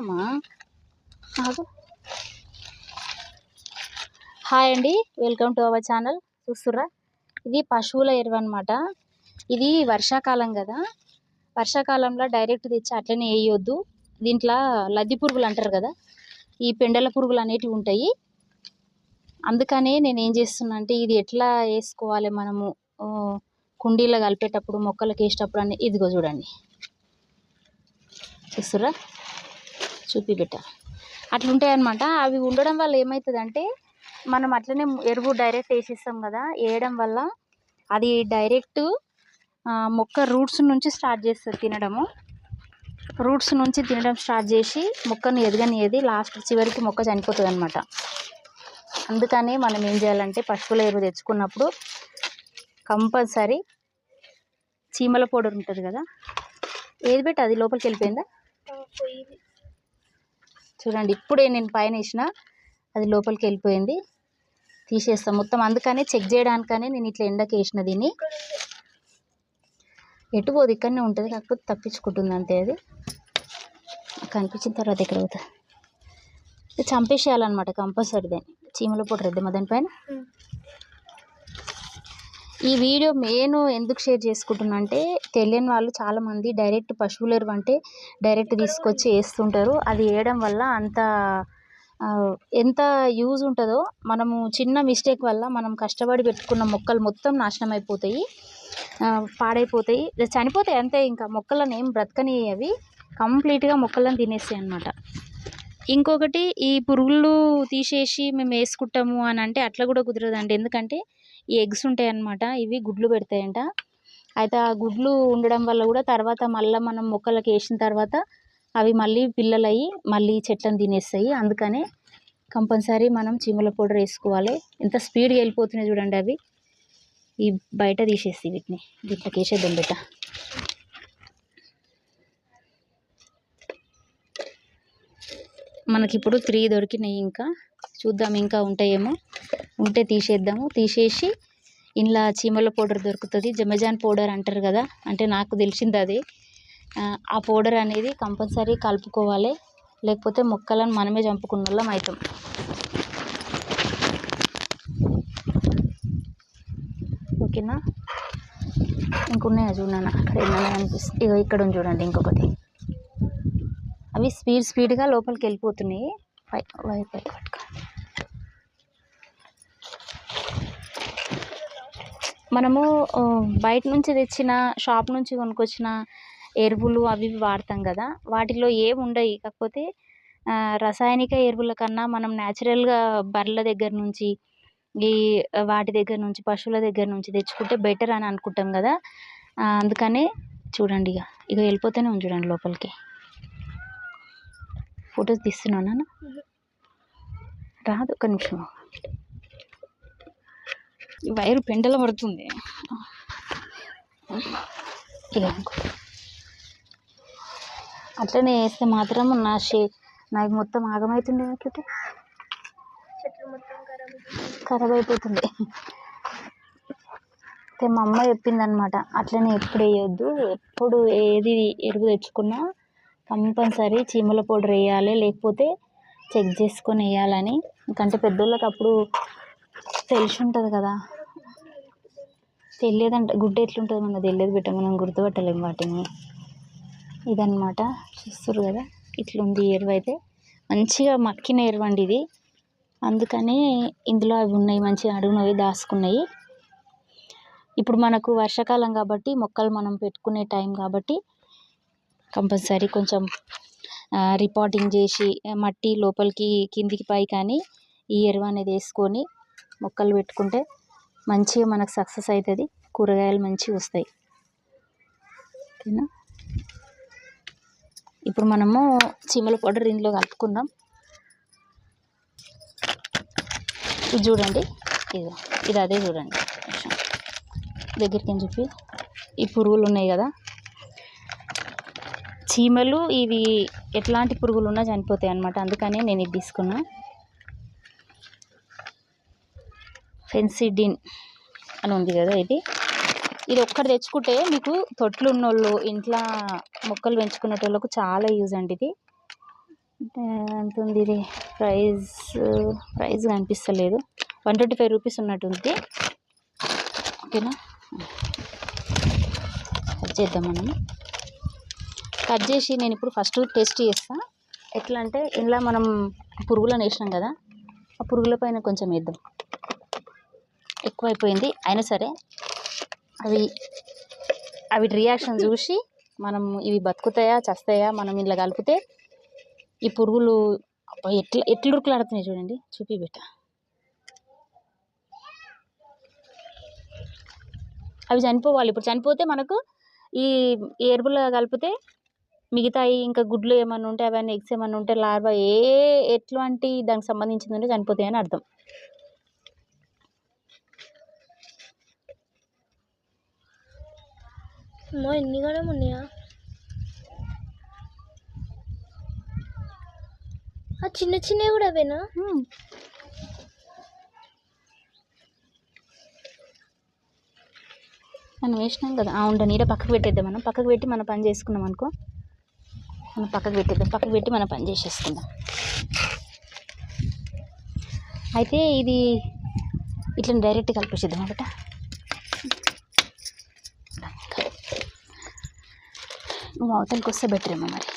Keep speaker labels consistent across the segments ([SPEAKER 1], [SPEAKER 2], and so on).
[SPEAKER 1] అమ్మా హాయ్ అండి welcome to our channel. చూస్తుర్రా? ఇది పశువుల ఎరువు అనమాట ఇది వర్షాకాలం కదా. వర్షాకాలంలో డైరెక్ట్ తెచ్చి అట్లనే వేయొద్దు. దీంట్లో లద్ది పురుగులు అంటారు కదా ఈ పెండల పురుగులు అనేటివి ఉంటాయి. అందుకనే నేను ఏం చేస్తున్నా అంటే ఇది ఎట్లా వేసుకోవాలి మనము? కుండీలో కలిపేటప్పుడు మొక్కలకు వేసేటప్పుడు అని ఇదిగో చూడండి. చూస్తుర్రా? చూపి బిడ్డ అట్లుంటాయి అనమాట అవి ఉండడం వల్ల ఏమవుతుందంటే మనం అట్లనే ఎరువు డైరెక్ట్ వేసేస్తాం కదా వేయడం వల్ల అది డైరెక్ట్ మొక్క రూట్స్ నుంచి స్టార్ట్ చేస్తుంది తినడము. రూట్స్ నుంచి తినడం స్టార్ట్ చేసి మొక్కను ఎదగనియది లాస్ట్ చివరికి మొక్క చనిపోతుంది అనమాట అందుకనే మనం ఏం చేయాలంటే పశువుల ఎరువు తెచ్చుకున్నప్పుడు కంపల్సరీ చీమల పౌడర్ ఉంటుంది కదా ఏది పెట్టి అది లోపలికి వెళ్ళిపోయిందా చూడండి ఇప్పుడే నేను పైన వేసిన అది లోపలికి వెళ్ళిపోయింది. తీసేస్తాం మొత్తం అందుకనే చెక్ చేయడానికనే నేను ఇట్లా ఎండకి వేసిన దీన్ని. ఎటు పోదు ఇక్కడనే ఉంటుంది కాకపోతే తప్పించుకుంటుంది అంతే అది. కనిపించిన తర్వాత ఎక్కడ పోతుంది చంపేసేయాలన్నమాట కంపల్సరీ దాన్ని చీమల పొడి రుద్దమా దానిపైన? ఈ వీడియో నేను ఎందుకు షేర్ చేసుకుంటున్నా అంటే తెలియని వాళ్ళు చాలామంది డైరెక్ట్ పశువుల ఎరువు అంటే డైరెక్ట్ తీసుకొచ్చి వేస్తుంటారు. అది వేయడం వల్ల అంత ఎంత యూజ్ ఉంటుందో మనము చిన్న మిస్టేక్ వల్ల మనం కష్టపడి పెట్టుకున్న మొక్కలు మొత్తం నాశనం అయిపోతాయి. పాడైపోతాయి. చనిపోతాయి అంతే ఇంకా మొక్కలను ఏం బ్రతకని అవి. కంప్లీట్గా మొక్కలను తినేస్తాయి అన్నమాట. ఇంకొకటి ఈ పురుగులు తీసేసి మేము వేసుకుంటాము అని అంటే అట్లా కూడా కుదరదండి. ఎందుకంటే ఈ ఎగ్స్ ఉంటాయి అన్నమాట ఇవి గుడ్లు పెడతాయంట. అయితే ఆ గుడ్లు ఉండడం వల్ల కూడా తర్వాత మళ్ళీ మనం మొక్కలకు వేసిన తర్వాత అవి మళ్ళీ పిల్లలయ్యి మళ్ళీ చెట్లను తినేస్తాయి. అందుకనే కంపల్సరీ మనం చీమల పౌడర్ వేసుకోవాలి. ఎంత స్పీడ్గా వెళ్ళిపోతున్నాయి చూడండి అవి. ఈ బయట తీసేసి వీటిని. గిట్లకి వేసేద్దాం బిడ్డ మనకి ఇప్పుడు త్రీ దొరికినాయి ఇంకా. చూద్దాం ఇంకా ఉంటాయేమో. ఉంటే తీసేద్దాము. తీసేసి ఇంట్లో చీమల పౌడర్ దొరుకుతుంది. జమజాన్ పౌడర్ అంటారు కదా. అంటే నాకు తెలిసింది అది. ఆ, పౌడర్ అనేది కంపల్సరీ కలుపుకోవాలి. లేకపోతే మొక్కలను మనమే చంపుకున్న వాళ్ళం అవుతాం. ఓకేనా? ఇంకున్నాయా చూడన్నా అక్కడ ఏమైనా అనిపిస్తుంది ఇగో ఇక్కడ ఉంది చూడండి ఇంకొకటి. అవి స్పీడ్ స్పీడ్గా లోపలికి వెళ్ళిపోతున్నాయి. వైఫై పట్టుకో. మనము బయట నుంచి తెచ్చిన షాప్ నుంచి కొనుక్కొచ్చిన ఎరువులు అవి ఇవి వాడతాం కదా వాటిలో ఏమి ఉండవు కాకపోతే రసాయనిక ఎరువుల కన్నా మనం న్యాచురల్గా బర్రెల దగ్గర నుంచి ఈ వాటి దగ్గర నుంచి పశువుల దగ్గర నుంచి తెచ్చుకుంటే బెటర్ అని అనుకుంటాం కదా. అందుకనే చూడండి ఇక ఇక వెళ్ళిపోతూనే ఉంది చూడండి లోపలికి. ఫొటోస్ తీస్తున్నాను రాదు ఒక నిమిషం. వైరు పెండల పడుతుంది. ఇలా అట్లనే వేస్తే మాత్రం నా షే నాకు మొత్తం ఆగమవుతుంది అనుకుంటే ఖరాబ్ అయిపోతుంది అయితే మా అమ్మ చెప్పింది అనమాట అట్లనే ఎప్పుడు వేయొద్దు ఎప్పుడు ఏది ఎరువు తెచ్చుకున్నా కంపల్సరీ చీమల పౌడర్ వేయాలి లేకపోతే చెక్ చేసుకొని వేయాలని. ఎందుకంటే పెద్దోళ్ళకి అప్పుడు తెలిసి ఉంటుంది కదా. తెలియదంట గుడ్డ ఎట్లుంటుంది మనకు తెలియదు బిడ్డ మనం గుర్తుపట్టలేము వాటిని. ఇదనమాట చూస్తారు కదా ఇట్లుంది ఎరువు అయితే. మంచిగా మక్కిన ఎరువు అండి ఇది. అందుకని ఇందులో అవి ఉన్నాయి మంచిగా అడుగునవి దాచుకున్నాయి ఇప్పుడు మనకు వర్షాకాలం కాబట్టి మొక్కలు మనం పెట్టుకునే టైం కాబట్టి కంపల్సరీ కొంచెం రిపోర్టింగ్ చేసి మట్టి లోపలికి కిందికి పై కానీ ఈ ఎరువు అనేది వేసుకొని మొక్కలు పెట్టుకుంటే మంచిగా మనకు సక్సెస్ అవుతుంది కూరగాయలు మంచిగా వస్తాయి. ఓకేనా? ఇప్పుడు మనము చీమల పౌడర్ ఇందులో కలుపుకుందాం. ఇది చూడండి. ఇది ఇది అదే చూడండి. దగ్గరికి అని చెప్పి? ఈ పురుగులు ఉన్నాయి కదా. చీమలు ఇవి ఎట్లాంటి పురుగులు ఉన్నా చనిపోతాయి అన్నమాట. అందుకనే నేను ఇది తీసుకున్నా. ఫెన్సిడిన్ అని ఉంది కదా ఇది. ఇది ఒక్కటి తెచ్చుకుంటే మీకు తొట్లు ఉన్నోళ్ళు ఇంట్లో మొక్కలు పెంచుకునేటోళ్ళకు చాలా యూజ్ అండి ఇది. ఎంత ఉంది ఇది? ప్రైస్ ప్రైస్ కనిపిస్తలేదు. వన్ ట్వంటీ ఫైవ్ రూపీస్ ఉన్నట్టుంది. ఓకేనా? కట్ చేద్దాం మనం కట్ చేసి నేను ఇప్పుడు ఫస్ట్ టెస్ట్ చేస్తా. ఎట్లా అంటే ఇలా మనం పురుగులను వేసినాం కదా ఆ పురుగుల పైన కొంచెం వేద్దాం. ఎక్కువైపోయింది. అయినా సరే అవి అవి రియాక్షన్ చూసి మనం ఇవి బతుకుతాయా చస్తాయా మనం ఇలా కలిపితే ఈ పురుగులు ఎట్లా ఎట్లా ఉరుకులాడుతున్నాయి చూడండి. చూపి బిడ్డ. అవి చనిపోవాలి. ఇప్పుడు చనిపోతే మనకు ఈ ఈ ఎరువులు కలిపితే మిగతాయి ఇంకా గుడ్లు ఏమైనా ఉంటే అవన్నీ ఎగ్స్ ఏమైనా ఉంటే లార్వా ఏ ఎట్లాంటి దానికి సంబంధించింది ఉంటే చనిపోతాయని అర్థం.
[SPEAKER 2] అమ్మో ఎన్ని కూడా ఉన్నాయా ఆ చిన్న చిన్నవి కూడా అవేనా.
[SPEAKER 1] మనం వేసినాం కదా ఆ ఉండ నీడ పక్కకు పెట్టేద్దాం మనం. పక్కకు పెట్టి మన పని చేసుకున్నాం అనుకో. మనం పక్కకు పెట్టేద్దాం. పక్కకు పెట్టి మన పని చేసేసుకుందాం. అయితే ఇది ఇట్లా డైరెక్ట్ కలిపేసేద్దాం ఒకట నువ్వు అవతలకి వస్తే బెటర్ ఏమో మరి.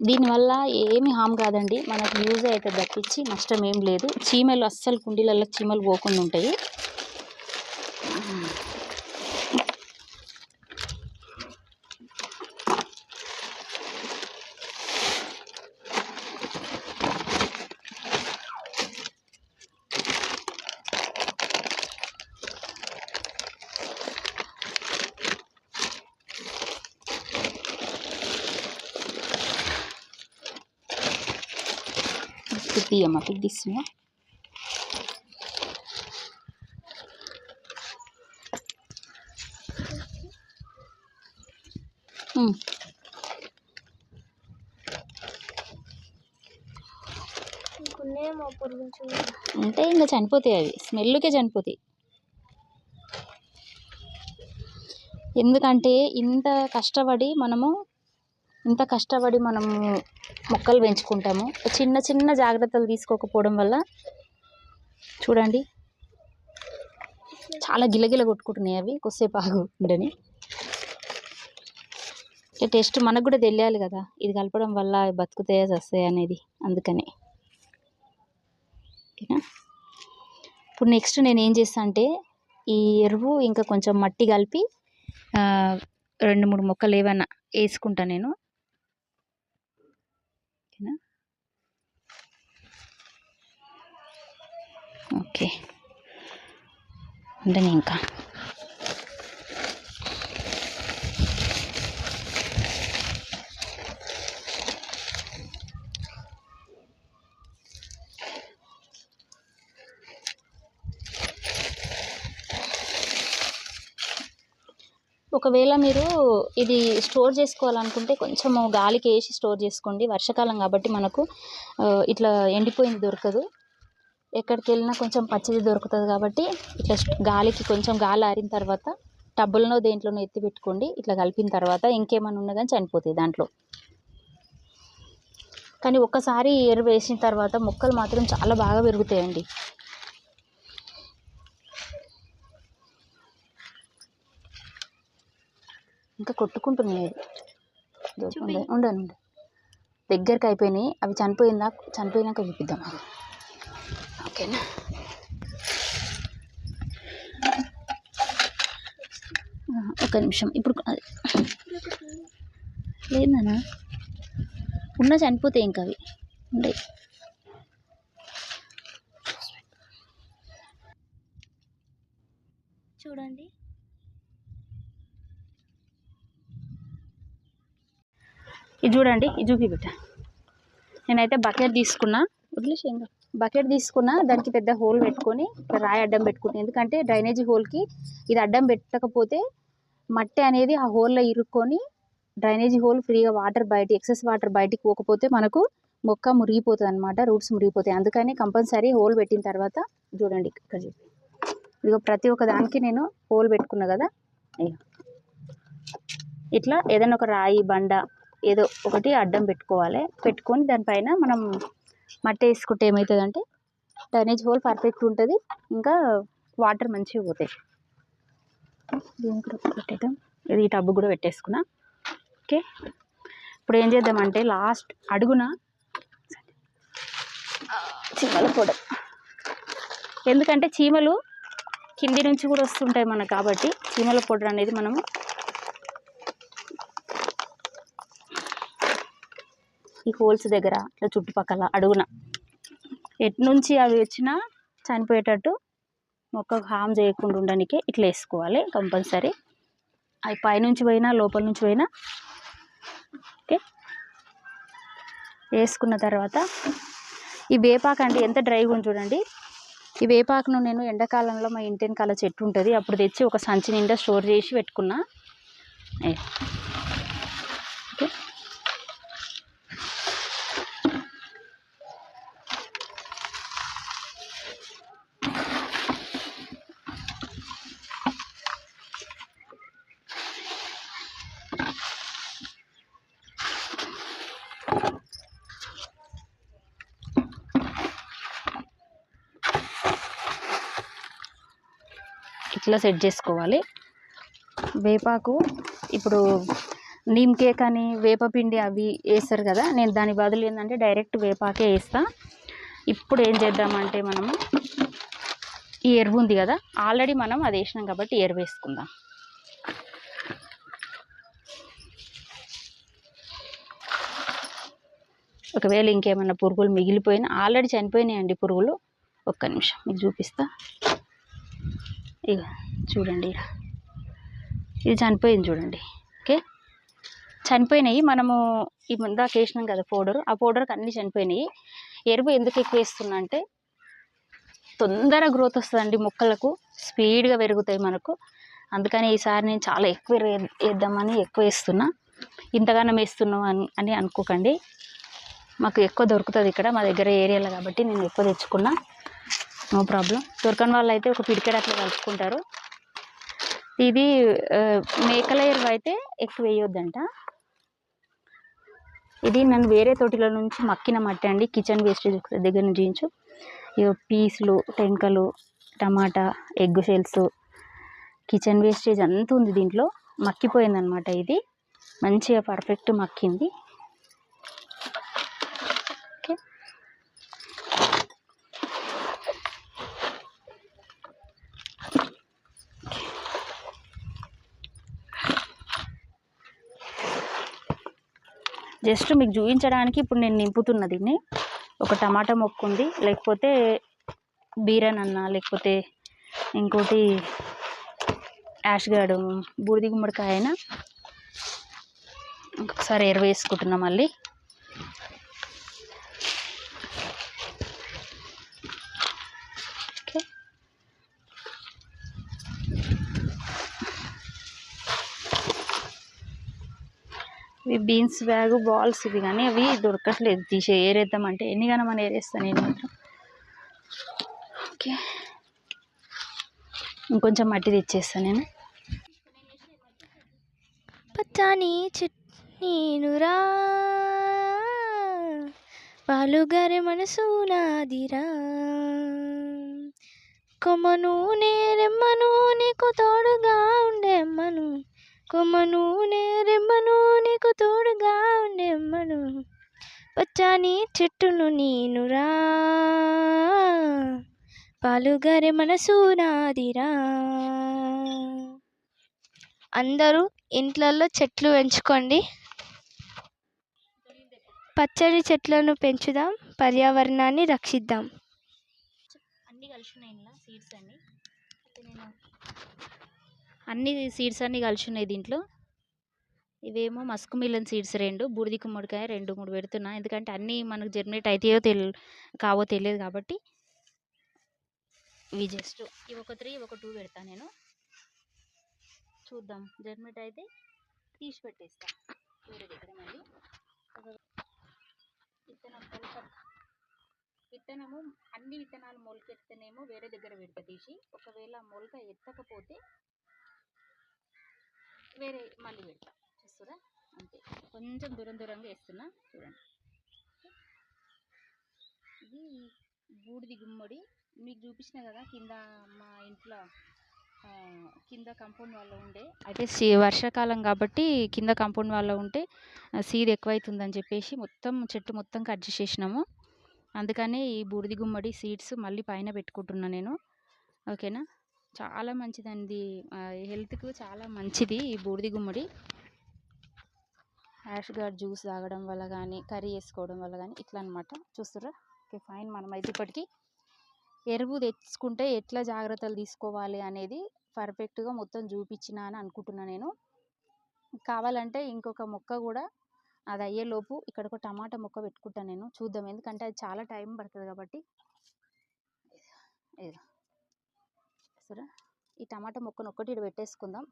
[SPEAKER 1] దీనివల్ల ఏమి హామ్ కాదండి. మనకు యూజ్ అయితే తప్పించి నష్టం ఏం లేదు. చీమలు అస్సలు కుండీలలో చీమలు పోకుండా ఉంటాయి. ఇప్పుడు తీయమ్మా ఇప్పుడు తీస్తున్నా అంటే ఇంకా చనిపోతాయి అవి. స్మెల్కే చనిపోతాయి. ఎందుకంటే ఇంత కష్టపడి మనము ఇంత కష్టపడి మనము మొక్కలు పెంచుకుంటాము. చిన్న చిన్న జాగ్రత్తలు తీసుకోకపోవడం వల్ల చూడండి. చాలా గిలగిల కొట్టుకుంటున్నాయి అవి. కొద్దిసేపు ఆగు ఉండని టెస్ట్ మనకు కూడా తెలియాలి కదా. ఇది కలపడం వల్ల అవి బతుకుతాయా చస్తాయి అనేది. అందుకని. ఓకేనా? ఇప్పుడు నెక్స్ట్ నేను ఏం చేస్తా అంటే ఈ ఎరువు ఇంకా కొంచెం మట్టి కలిపి రెండు మూడు మొక్కలు ఏవైనా వేసుకుంటా నేను ఓకేనా ఓకే. ఉండని ఇంకా. ఒకవేళ మీరు ఇది స్టోర్ చేసుకోవాలనుకుంటే కొంచెము గాలికి వేసి స్టోర్ చేసుకోండి. వర్షాకాలం కాబట్టి మనకు ఇట్లా ఎండిపోయింది దొరకదు. ఎక్కడికి వెళ్ళినా కొంచెం పచ్చిది దొరుకుతుంది కాబట్టి ఇట్లా గాలికి కొంచెం గాలి ఆరిన తర్వాత టబ్బులనో దేంట్లోనో ఎత్తి పెట్టుకోండి. ఇట్లా కలిపిన తర్వాత ఇంకేమైనా ఉన్నా కానీ చనిపోతాయి దాంట్లో. కానీ ఒక్కసారి ఎరువు వేసిన తర్వాత మొక్కలు మాత్రం చాలా బాగా పెరుగుతాయండి. ఇంకా కొట్టుకుంటున్నాయి. అవి దూరం ఉండను దగ్గరికి అయిపోయినాయి. అవి చనిపోయిందా చనిపోయినాక చూపిద్దాం. ఓకేనా ఆ, ఒక్క నిమిషం. ఇప్పుడు అది లేదన్నా ఉన్న చనిపోతాయి ఇంకా అవి. ఉండే
[SPEAKER 2] చూడండి.
[SPEAKER 1] ఇది చూడండి ఇది చూపి బిడ్డ. నేనైతే బకెట్ తీసుకున్నా. వదిలేసి ఏం. బకెట్ తీసుకున్న దానికి పెద్ద హోల్ పెట్టుకొని రాయి అడ్డం పెట్టుకున్నా ఎందుకంటే డ్రైనేజీ హోల్కి ఇది అడ్డం పెట్టకపోతే మట్టి అనేది ఆ హోల్లో ఇరుక్కొని డ్రైనేజీ హోల్ ఫ్రీగా వాటర్ బయట ఎక్సెస్ వాటర్ బయటికి పోకపోతే మనకు మొక్క మురిగిపోతుంది అనమాట రూట్స్ మురిగిపోతాయి. అందుకని కంపల్సరీ హోల్ పెట్టిన తర్వాత చూడండి ఇక్కడ చెప్పి ఇదిగో ప్రతి ఒక్క దానికి నేను హోల్ పెట్టుకున్నా కదా. ఇట్లా ఏదైనా ఒక రాయి బండ ఏదో ఒకటి అడ్డం పెట్టుకోవాలి. పెట్టుకొని దానిపైన మనం మట్టి వేసుకుంటే ఏమవుతుందంటే డ్రైనేజ్ హోల్ పర్ఫెక్ట్ ఉంటుంది ఇంకా వాటర్ మంచిగా పోతాయి. దీనికి కూడా పెట్టేద్దాం. ఇది ఈ టబ్బు కూడా పెట్టేసుకున్నా. ఓకే. ఇప్పుడు ఏం చేద్దామంటే లాస్ట్ అడుగున చీమల పొడవు ఎందుకంటే చీమలు కింది నుంచి కూడా వస్తుంటాయి మనకు కాబట్టి చీమల పౌడర్ అనేది మనము ఈ హోల్స్ దగ్గర ఇట్లా చుట్టుపక్కల అడుగున. ఎటు నుంచి అవి వచ్చినా చనిపోయేటట్టు మొక్కకు హామ్ చేయకుండా ఉండడానికి ఇట్లా వేసుకోవాలి కంపల్సరీ. అవి పైనుంచి పోయినా లోపల నుంచి పోయినా ఓకే. వేసుకున్న తర్వాత ఈ వేపాకు అంటే ఎంత డ్రైగా ఉంది చూడండి. ఈ వేపాకును నేను ఎండాకాలంలో మా ఇంటి వెనకాల చెట్టు ఉంటుంది. అప్పుడు తెచ్చి ఒక సంచి నిండా స్టోర్ చేసి పెట్టుకున్నా. ఓకే. ఇట్లా సెట్ చేసుకోవాలి. వేపాకు ఇప్పుడు నీమ్ కేక్ అని వేపపిండి అవి వేస్తారు కదా నేను దాని బదులు ఏంటంటే డైరెక్ట్ వేపాకే వేస్తా. ఇప్పుడు ఏం చేద్దామంటే మనము ఈ ఎరువు ఉంది కదా ఆల్రెడీ మనం అది వేసినాం కాబట్టి ఎరువు వేసుకుందాం. ఒకవేళ ఇంకేమైనా పురుగులు మిగిలిపోయినా ఆల్రెడీ చనిపోయినాయండి పురుగులు ఒక్క నిమిషం మీకు చూపిస్తా. ఇక చూడండి. ఇది చనిపోయింది చూడండి. ఓకే? చనిపోయినాయి. మనము ఇందాక వేసినాం కదా పౌడర్. ఆ పౌడర్కి అన్నీ చనిపోయినాయి. ఎరువు ఎందుకు ఎక్కువ వేస్తున్నా అంటే తొందర గ్రోత్ వస్తుందండి మొక్కలకు. స్పీడ్గా పెరుగుతాయి మనకు. అందుకని ఈసారి నేను చాలా ఎక్కువ వేద్దామని ఎక్కువ వేస్తున్నా. ఇంతగానం వేస్తున్నాం అని అని అనుకోకండి. మాకు ఎక్కువ దొరుకుతుంది ఇక్కడ. మా దగ్గర ఏరియాలో కాబట్టి నేను ఎక్కువ తెచ్చుకున్నా. No problem. దొరకని వాళ్ళు అయితే ఒక పిడికెడు అట్లా కలుపుకుంటారు. ఇది మేకల ఎరువు అయితే ఎక్కువ వేయొద్దంట. ఇది నన్ను వేరే తోటిలో నుంచి మక్కిన మట్టి అండి. కిచెన్ వేస్టేజ్ దగ్గర నుంచి చేయించు. ఇగో పీసులు టెంకలు టమాటా ఎగ్ షెల్స్ కిచెన్ వేస్టేజ్ అంతా ఉంది దీంట్లో. మక్కిపోయిందనమాట ఇది. మంచిగా పర్ఫెక్ట్ మక్కింది. జస్ట్ మీకు చూపించడానికి ఇప్పుడు నేను నింపుతున్న దీన్ని. ఒక టమాటా మొక్క ఉంది. లేకపోతే బీరన్ అన్న లేకపోతే ఇంకోటి యాష్ గార్డు బూడిది గుమ్మడికాయ అయినా ఇంకొకసారి ఎరువు వేసుకుంటున్నా మళ్ళీ. ఈ బీన్స్ బ్యాగ్ బాల్స్ ఇవి కానీ అవి దొరకట్లేదు. తీసే ఏరేద్దామంటే కానీ మనం ఏరేస్తాను నేను మాత్రం. ఓకే. ఇంకొంచెం మట్టి తెచ్చేస్తాను నేను.
[SPEAKER 2] పచ్చాని చట్నీనురా పాలుగారే మనసు నాదిరా కొమ్మ నూనె రెమ్మ నీకు తోడుగా కొమ్మ నూనె రెమ్మను నీకు తోడుగా ఉండేమ్మను. పచ్చాని చెట్టును నేనురా పాలుగారే మనసు నాదిరా అందరూ ఇంట్లల్లో చెట్లు పెంచుకోండి పచ్చడి చెట్లను పెంచుదాం పర్యావరణాన్ని రక్షిద్దాం.
[SPEAKER 1] అన్నీ కలిసి ఉన్నాయి? సీడ్స్ అన్నీ? అన్ని సీడ్స్ అన్నీ కలిసి ఉన్నాయి దీంట్లో. ఇవేమో మస్క్ మిలన్ సీడ్స్ రెండు బూడిది గుమ్మడికాయ రెండు మూడు పెడుతున్నా. ఎందుకంటే అన్నీ మనకు జర్మినేట్ అవుతాయో తెలి కావో తెలియదు కాబట్టి. ఇవి జస్ట్ ఇవి ఒక త్రీ ఒక టూ పెడతా నేను. చూద్దాం. జర్మినేట్ అయితే తీసి పెట్టేస్తా. వేరే దగ్గర మళ్ళీ. విత్తనం విత్తనము అన్ని విత్తనాలు మొలకెత్తనేమో వేరే దగ్గర పెడతా తీసి. ఒకవేళ మొలక ఎత్తకపోతే వేరే మళ్ళీ పెడతా. చూస్తురా అంతే. కొంచెం దూరం దూరంగా వేస్తున్నా. చూడండి. ఇది బూడిది గుమ్మడి. మీకు చూపించిన కదా కింద మా ఇంట్లో కింద కాంపౌండ్ వాళ్ళ ఉండే. అయితే సీ- వర్షాకాలం కాబట్టి కింద కాంపౌండ్ వాళ్ళ ఉంటే సీడ్ ఎక్కువైతుందని చెప్పేసి మొత్తం చెట్టు మొత్తం కట్ చేసేసినాము. అందుకనే ఈ బూడిది గుమ్మడి సీడ్స్ మళ్ళీ పైన పెట్టుకుంటున్నా నేను. ఓకేనా? చాలా మంచిదండి. హెల్త్కు చాలా మంచిది ఈ బూడిది గుమ్మడి. యాష్ గార్డ్ జ్యూస్ తాగడం వల్ల కానీ కర్రీ వేసుకోవడం వల్ల కానీ ఇట్లా అనమాట చూస్తురా ఓకే ఫైన్ మనమైతే ఇప్పటికీ ఎరువు తెచ్చుకుంటే ఎట్లా జాగ్రత్తలు తీసుకోవాలి అనేది పర్ఫెక్ట్గా మొత్తం చూపించిన అని అనుకుంటున్నా నేను. కావాలంటే ఇంకొక మొక్క కూడా అది అయ్యేలోపు ఇక్కడ ఒక టమాటా మొక్క పెట్టుకుంటాను నేను. చూద్దాం ఎందుకంటే అది చాలా టైం పడుతుంది కాబట్టి. ఏదో చూసారా ఈ టమాటా మొక్కను ఒక్కటి ఇటు పెట్టేసుకుందాం.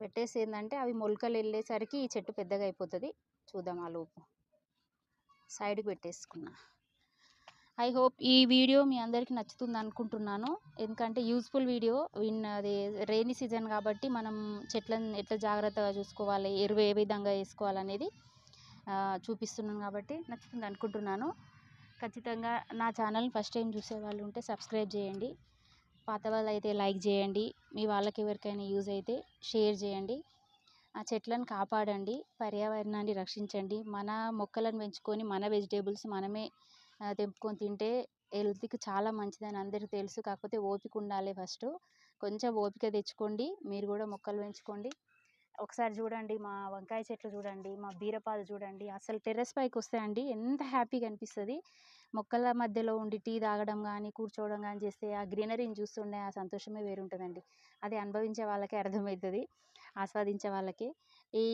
[SPEAKER 1] పెట్టేసి ఏంటంటే అవి మొలకలు వెళ్ళేసరికి ఈ చెట్టు పెద్దగా అయిపోతుంది. చూద్దాం ఆ లోపు. సైడ్కి పెట్టేసుకున్నా. ఐ హోప్ ఈ వీడియో మీ అందరికీ నచ్చుతుంది అనుకుంటున్నాను. ఎందుకంటే యూస్ఫుల్ వీడియో. విన్ అది రైనీ సీజన్ కాబట్టి మనం చెట్లను ఎట్లా జాగ్రత్తగా చూసుకోవాలి ఎరువు ఏ విధంగా వేసుకోవాలనేది చూపిస్తున్నాను కాబట్టి నచ్చుతుంది అనుకుంటున్నాను. ఖచ్చితంగా నా ఛానల్ని ఫస్ట్ టైం చూసే వాళ్ళు ఉంటే సబ్స్క్రైబ్ చేయండి. పాత వాళ్ళు అయితే లైక్ చేయండి. మీ వాళ్ళకి ఎవరికైనా యూజ్ అయితే షేర్ చేయండి. ఆ చెట్లను కాపాడండి. పర్యావరణాన్ని రక్షించండి. మన మొక్కలను పెంచుకొని మన వెజిటేబుల్స్ మనమే తెంపుకొని తింటే హెల్త్కి చాలా మంచిదని అందరికీ తెలుసు. కాకపోతే ఓపిక ఉండాలి ఫస్ట్. కొంచెం ఓపిక తెచ్చుకోండి. మీరు కూడా మొక్కలు పెంచుకోండి. ఒకసారి చూడండి మా వంకాయ చెట్లు చూడండి మా బీరపాలు చూడండి. అసలు టెర్రస్ పైకి వస్తాయండి. ఎంత హ్యాపీగా అనిపిస్తుంది. మొక్కల మధ్యలో ఉండి టీ తాగడం కానీ కూర్చోవడం కానీ చేస్తే ఆ గ్రీనరీని చూస్తుండే ఆ సంతోషమే వేరుంటుందండి. అది అనుభవించే వాళ్ళకే అర్థమవుతుంది ఆస్వాదించే వాళ్ళకి. ఈ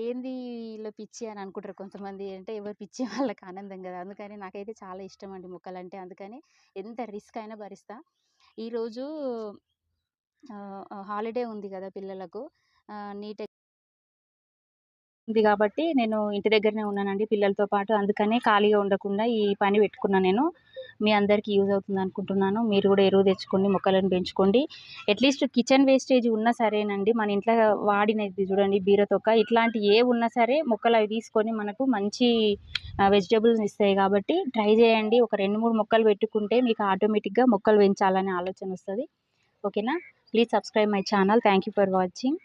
[SPEAKER 1] ఏంది వీళ్ళ పిచ్చి అని అనుకుంటారు కొంతమంది అంటే ఎవరు పిచ్చి వాళ్ళకి ఆనందం కదా. అందుకని నాకైతే చాలా ఇష్టం అండి మొక్కలంటే. అందుకని ఎంత రిస్క్ అయినా భరిస్తా. ఈరోజు హాలిడే ఉంది కదా పిల్లలకు నీట్ ఉంది కాబట్టి నేను ఇంటి దగ్గరనే ఉన్నానండి పిల్లలతో పాటు. అందుకనే ఖాళీగా ఉండకుండా ఈ పని పెట్టుకున్నాను నేను. మీ అందరికీ యూజ్ అవుతుంది అనుకుంటున్నాను. మీరు కూడా ఎరువు తెచ్చుకోండి మొక్కలను పెంచుకోండి. అట్లీస్ట్ కిచెన్ వేస్టేజ్ ఉన్నా సరేనండి. మన ఇంట్లో వాడినది చూడండి బీరతొక్క ఇట్లాంటి ఏ ఉన్నా సరే మొక్కలు అవి తీసుకొని మనకు మంచి వెజిటేబుల్స్ ఇస్తాయి కాబట్టి ట్రై చేయండి. ఒక రెండు మూడు మొక్కలు పెట్టుకుంటే మీకు ఆటోమేటిక్గా మొక్కలు పెంచాలనే ఆలోచన వస్తుంది. ఓకేనా? Please subscribe my channel thank you for watching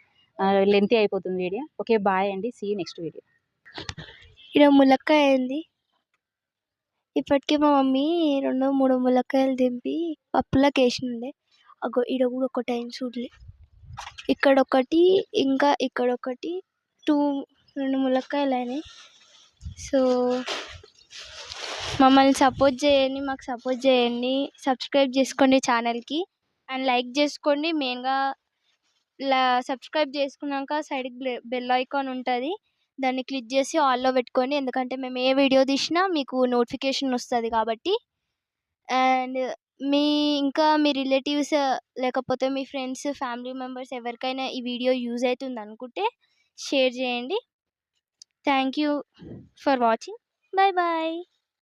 [SPEAKER 1] lengthy అయిపోతుంది వీడియో ఓకే బాయ్ అండి. సీ నెక్స్ట్ వీడియో
[SPEAKER 2] ఇక్కడ ములక్కాయ అయింది ఇప్పటికీ మా మమ్మీ రెండో మూడో ములక్కాయలు దింపి పప్పులోకి వేసిండే. అగో ఈడ కూడా ఒక టైం చూడలే. ఇక్కడ ఒకటి ఇంకా ఇక్కడ ఒకటి టూ రెండు ములక్కాయలు అయినాయి. సో మమ్మల్ని సపోర్ట్ చేయండి మాకు సపోర్ట్ చేయండి. సబ్స్క్రైబ్ చేసుకోండి ఛానల్కి అండ్ లైక్ చేసుకోండి మెయిన్గా లా సబ్స్క్రైబ్ చేసుకున్నాక సైడ్కి బెల్ ఐకాన్ ఉంటుంది. దాన్ని క్లిక్ చేసి ఆల్లో పెట్టుకోండి. ఎందుకంటే మేము ఏ వీడియో తీసినా మీకు నోటిఫికేషన్ వస్తుంది కాబట్టి. అండ్ మీ ఇంకా మీ రిలేటివ్స్ లేకపోతే మీ ఫ్రెండ్స్ ఫ్యామిలీ మెంబర్స్ ఎవరికైనా ఈ వీడియో యూజ్ అవుతుంది అనుకుంటే షేర్ చేయండి. Thank you for watching. Bye bye